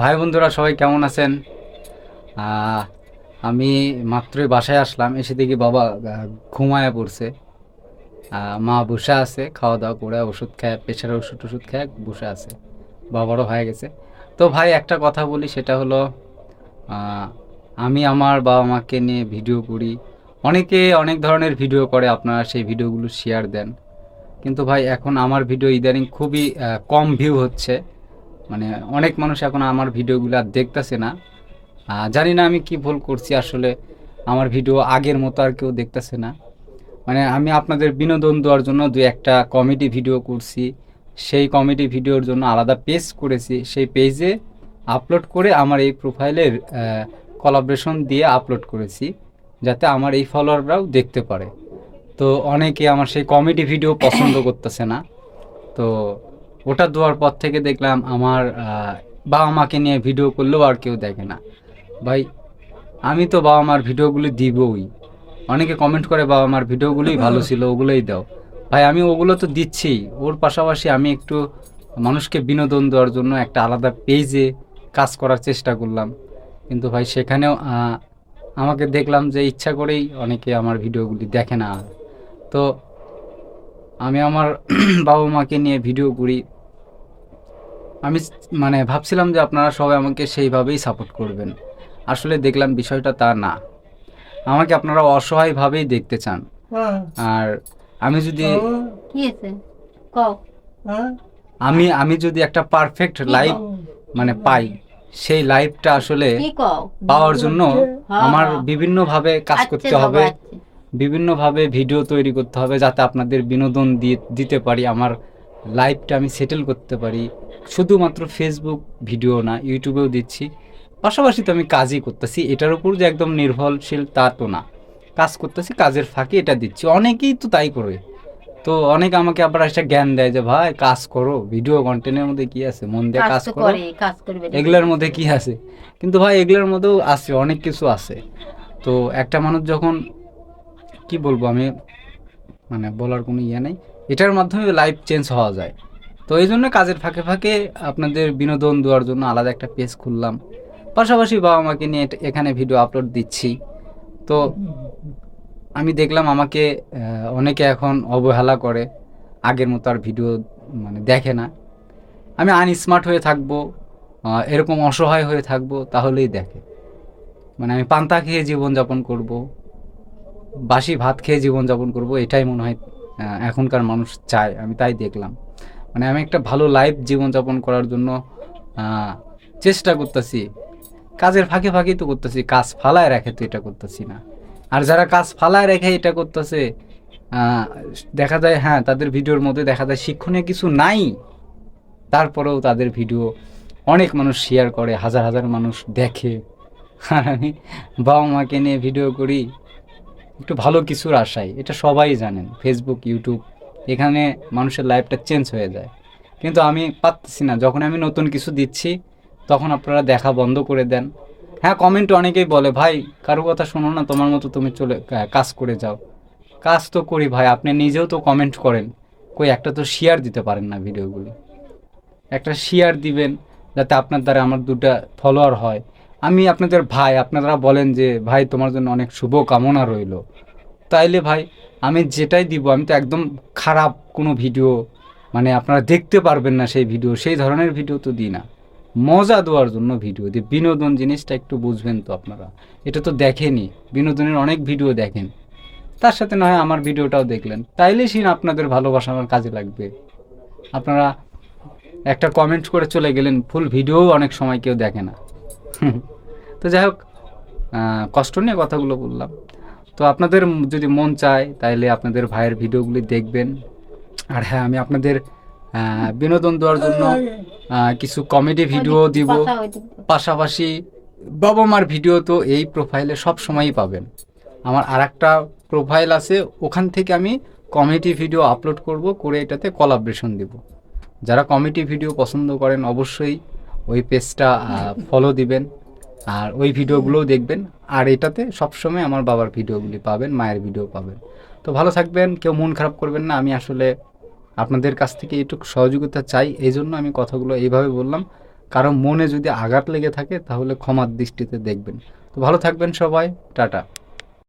ভাই বন্ধুরা, সবাই কেমন আছেন? আমি মাত্রই বাসায় আসলাম, এসে দেখি বাবা ঘুমায়া পড়ছে। মা বসে আছে, খাওয়া দাওয়া করে ওষুধ খায়, প্রেশারের ওষুধ টষুধ খায়, বসে আছে। বাবারও হয়ে গেছে। তো ভাই, একটা কথা বলি, সেটা হলো আমি আমার বাবা মাকে নিয়ে ভিডিও করি। অনেকে অনেক ধরনের ভিডিও করে, আপনারা সেই ভিডিওগুলো শেয়ার দেন। কিন্তু ভাই, এখন আমার ভিডিও ইদানিং খুবই কম ভিউ হচ্ছে। মানে অনেক মানুষ এখন আমার ভিডিওগুলো দেখতেছে না। জানি না আমি কি ভুল করছি, আসলে আমার ভিডিও আগের মতো আর কেউ দেখতেছে না। মানে আমি আপনাদের বিনোদন দেওয়ার জন্য দু একটা কমেডি ভিডিও করছি। সেই কমেডি ভিডিওর জন্য আলাদা পেজ করেছি। সেই পেজে আপলোড করে আমার এই প্রোফাইলের কলাবরেশন দিয়ে আপলোড করেছি, যাতে আমার এই ফলোয়াররাও দেখতে পারে। তো অনেকে আমার সেই কমেডি ভিডিও পছন্দ করতেছে না। তো ওটা দেওয়ার পর থেকে দেখলাম আমার বাবা মাকে নিয়ে ভিডিও করলেও আর কেউ দেখে না। ভাই, আমি তো বাবা মার ভিডিওগুলি দিবই। অনেকে কমেন্ট করে বাবা মার ভিডিওগুলোই ভালো ছিল, ওগুলোই দাও। ভাই, আমি ওগুলো তো দিচ্ছি। ওর পাশাপাশি আমি একটু মানুষকে বিনোদন দেওয়ার জন্য একটা আলাদা পেজে কাজ করার চেষ্টা করলাম। কিন্তু ভাই, সেখানেও আমাকে দেখলাম যে ইচ্ছা করেই অনেকে আমার ভিডিওগুলি দেখে না। তো আমি আমার বাবা মাকে নিয়ে ভিডিও করি। আমি মানে ভাবছিলাম যে আপনারা সবাই আমাকে সেইভাবেই সাপোর্ট করবেন। আসলে দেখলাম বিষয়টা তা না। আমাকে আপনারা অসহায়ভাবেই দেখতে চান। আর আমি যদি কি আছে কও। আমি আমি যদি একটা পারফেক্ট লাইফ মানে পাই সেই লাইফটা আসলে পাওয়ার জন্য হ্যাঁ, আমার হ্যাঁ। বিভিন্নভাবে কাজ আচ্ছা করতে হবে আচ্ছা। বিভিন্নভাবে ভিডিও তৈরি করতে হবে যাতে আপনাদের বিনোদন দিয়ে দিতে পারি আমার লাইফটা আমি সেটেল করতে পারি। শুধুমাত্র ফেসবুক ভিডিও না ইউটিউবেও দিচ্ছি। পাশাপাশি তো আমি কাজই করতেছি। এটার উপর যে একদম নির্ভরশীল তা তো না। কাজ করতেছি কাজের ফাঁকে এটা দিচ্ছি। অনেকেই তো তাই করে। তো অনেকে আমাকে আবার একটা জ্ঞান দেয় যে ভাই কাজ করো। ভিডিও কন্টেন্টের মধ্যে কি আছে? মন দিয়ে কাজ করো। এগুলোর মধ্যে কি আছে? কিন্তু ভাই এগুলোর মধ্যেও আছে অনেক কিছু আছে। তো একটা মানুষ যখন কি বলব আমি? মানে বলার কোনো ইয়ে নেই। এটার মাধ্যমে লাইফ চেঞ্জ হওয়া যায়। তো এই জন্য কাজের ফাঁকে ফাঁকে আপনাদের বিনোদন দেওয়ার জন্য আলাদা একটা পেজ খুললাম। পাশাপাশি বাবা মাকে নিয়ে এখানে ভিডিও আপলোড দিচ্ছি। তো আমি দেখলাম আমাকে অনেকে এখন অবহেলা করে। আগের মতো আর ভিডিও মানে দেখে না। আমি আনস্মার্ট হয়ে থাকব এরকম অসহায় হয়ে থাকব, তাহলেই দেখে। মানে আমি পান্তা খেয়ে জীবনযাপন করব, বাসি ভাত খেয়ে জীবনযাপন করব, এটাই মনে হয় এখনকার মানুষ চায়, আমি তাই দেখলাম। মানে আমি একটা ভালো লাইফ জীবনযাপন করার জন্য চেষ্টা করতেছি। কাজের ফাঁকে ফাঁকেই তো করতেছি, কাজ ফালায় রেখে তো এটা করতেছি না। আর যারা কাজ ফালায় রেখে এটা করতেছে দেখা যায় হ্যাঁ তাদের ভিডিওর মধ্যে দেখা যায় শিক্ষণীয় কিছু নাই। তারপরেও তাদের ভিডিও অনেক মানুষ শেয়ার করে, হাজার হাজার মানুষ দেখে। আর আমি বাবা মাকে নিয়ে ভিডিও করি। একটু ভালো কিছুর আশায়, এটা সবাই জানেন ফেসবুক ইউটিউব এখানে মানুষের লাইফটা চেঞ্জ হয়ে যায়। কিন্তু আমি পাচ্ছি না, যখন আমি নতুন কিছু দিচ্ছি, তখন আপনারা দেখা বন্ধ করে দেন। হ্যাঁ কমেন্ট অনেকেই বলে, ভাই, কারও কথা শোনো না, তোমার মতো তুমি চলে কাজ করে যাও। কাজ তো করি ভাই, আপনি নিজেও তো কমেন্ট করেন। কই, একটা তো শেয়ার দিতে পারেন না ভিডিওগুলি একটা শেয়ার দিবেন, যাতে আপনার দ্বারা আমার দুটা ফলোয়ার হয়। আমি আপনাদের ভাই, আপনারা বলেন যে, ভাই, তোমার জন্য অনেক শুভ কামনা রইল। তাইলে ভাই, আমি যেটাই দিব, আমি তো একদম খারাপ কোনো ভিডিও মানে আপনারা দেখতে পারবেন না সেই ভিডিও, সেই ধরনের ভিডিও তো দিই না। মজা দেওয়ার জন্য ভিডিও দিই। বিনোদন জিনিসটা একটু বুঝবেন তো আপনারা। এটা তো দেখেনি বিনোদনের অনেক ভিডিও দেখেন। তার সাথে না হয় আমার ভিডিওটাও দেখলেন। তাইলে সিন আপনাদের ভালোবাসা আমার কাজে লাগবে। আপনারা একটা কমেন্ট করে চলে গেলেন, ফুল ভিডিও অনেক সময় কেউ দেখে না। তো যাই হোক কষ্ট নিয়ে কথাগুলো বললাম। তো আপনাদের যদি মন চায় তাহলে আপনাদের ভাইয়ের ভিডিওগুলি দেখবেন। আর হ্যাঁ আমি আপনাদের বিনোদন দেওয়ার জন্য কিছু কমেডি ভিডিও দিব। পাশাপাশি বাবা মার ভিডিও তো এই প্রোফাইলে সব সময়ই পাবেন। আমার আর একটা প্রোফাইল আছে ওখান থেকে আমি কমেডি ভিডিও আপলোড করব করে এটাতে কলাবরেশন দিব। যারা কমেডি ভিডিও পছন্দ করেন অবশ্যই ওই পেজটা ফলো দিবেন। আর ওই ভিডিওগুলোও দেখবেন। আর এটাতে সবসময় আমার বাবার ভিডিওগুলি পাবেন, মায়ের ভিডিও পাবেন। তো ভালো থাকবেন, কেউ মন খারাপ করবেন না। আমি আসলে আপনাদের কাছ থেকে একটু সহযোগিতা চাই। এই জন্য আমি কথাগুলো এইভাবে বললাম। কারণ মনে যদি আঘাত লেগে থাকে, তাহলে ক্ষমার দৃষ্টিতে দেখবেন। তো ভালো থাকবেন সবাই। টাটা।